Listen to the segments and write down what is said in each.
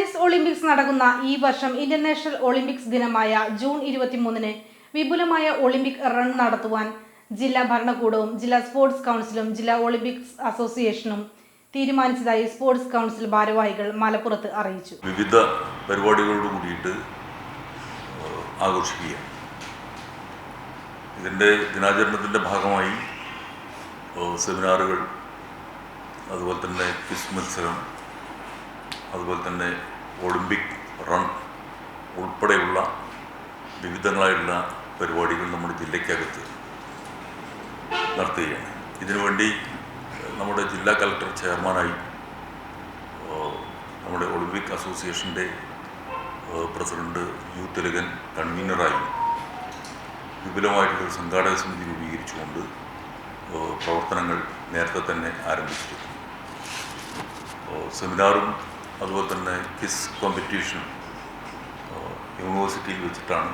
Paris Olympics നടക്കുന്ന ഈ വർഷം ഇന്റർനാഷണൽ ഒളിമ്പിക്സ് ദിനമായ ജൂൺ ഇരുപത്തിമൂന്നിന് വിപുലമായ ഒളിമ്പിക് റൺ നടത്തുവാൻ ജില്ലാ ഭരണകൂടവും ജില്ലാ സ്പോർട്സ് കൗൺസിലും ജില്ലാ ഒളിമ്പിക്സ് അസോസിയേഷനും തീരുമാനിച്ചതായി സ്പോർട്സ് കൗൺസിൽ ഭാരവാഹികൾ മലപ്പുറത്ത് അറിയിച്ചു. വിവിധ പരിപാടികളോട് കൂടിയിട്ട് ആഘോഷിക്കുക ഇതിന്റെ ദിനാചരണത്തിന്റെ ഭാഗമായി സെമിനാറുകൾ അതുപോലെ തന്നെ ക്വിസ് മത്സരം അതുപോലെ തന്നെ ഒളിമ്പിക് റൺ ഉൾപ്പെടെയുള്ള വിവിധങ്ങളായിട്ടുള്ള പരിപാടികൾ നമ്മുടെ ജില്ലയ്ക്കകത്ത് നടത്തുകയാണ്. ഇതിനുവേണ്ടി നമ്മുടെ ജില്ലാ കളക്ടർ ചെയർമാനായി നമ്മുടെ ഒളിമ്പിക് അസോസിയേഷന്റെ പ്രസിഡന്റ് യൂത്ത് തിലകൻ കൺവീനറായി വിപുലമായിട്ടുള്ളൊരു സംഘാടക സമിതി രൂപീകരിച്ചുകൊണ്ട് പ്രവർത്തനങ്ങൾ നേരത്തെ തന്നെ ആരംഭിച്ചിരുന്നു സെമിനാറും അതുപോലെ തന്നെ കിസ് കോമ്പറ്റീഷൻ യൂണിവേഴ്സിറ്റിയിൽ വെച്ചിട്ടാണ്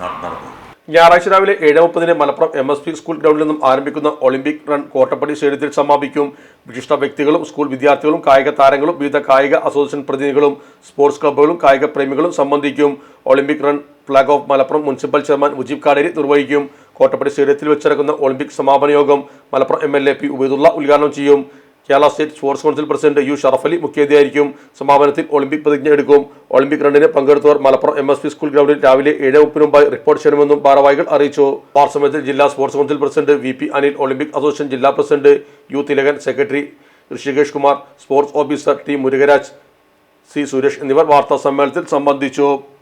നടന്നത്. ഞായറാഴ്ച രാവിലെ ഏഴ് മുപ്പതിന് Malappuram M S P school ഗ്രൗണ്ടിൽ നിന്നും ആരംഭിക്കുന്ന ഒളിമ്പിക് റൺ കോട്ടപ്പടി സ്റ്റേഡിയത്തിൽ സമാപിക്കും. വിശിഷ്ട വ്യക്തികളും സ്കൂൾ വിദ്യാർത്ഥികളും കായിക താരങ്ങളും വിവിധ കായിക അസോസിയേഷൻ പ്രതിനിധികളും സ്പോർട്സ് ക്ലബ്ബുകളും കായിക പ്രേമികളും സംബന്ധിക്കും. Olympic run flag off Malappuram municipal chairman Mujeeb Kaderi നിർവഹിക്കും. കോട്ടപ്പടി സ്റ്റേഡിയത്തിൽ വെച്ചിറക്കുന്ന ഒളിമ്പിക് സമാപന യോഗം Malappuram M L A P Ubaidulla ഉദ്ഘാടനം ചെയ്യും. Kerala state sports council president U Sharafali Ali മുഖ്യാതിഥിയായിരിക്കും. സമാപനത്തിൽ ഒളിമ്പിക് പ്രതിജ്ഞ എടുക്കും. ഒളിമ്പിക് റണ്ണിന് പങ്കെടുത്തവർ Malappuram M S P school ഗ്രൗണ്ടിൽ രാവിലെ ഏഴ് മുപ്പിന് മുമ്പായി റിപ്പോർട്ട് ചെയ്യണമെന്നും ഭാരവാഹികൾ അറിയിച്ചു. പാർസമയത്തിൽ ജില്ലാ sports council president V P Anil Olympic association ജില്ലാ president U Thilakan secretary Rishikesh Kumar sports officer T Murugaraj C Suresh എന്നിവർ വാർത്താ സമ്മേളനത്തിൽ സംബന്ധിച്ചു.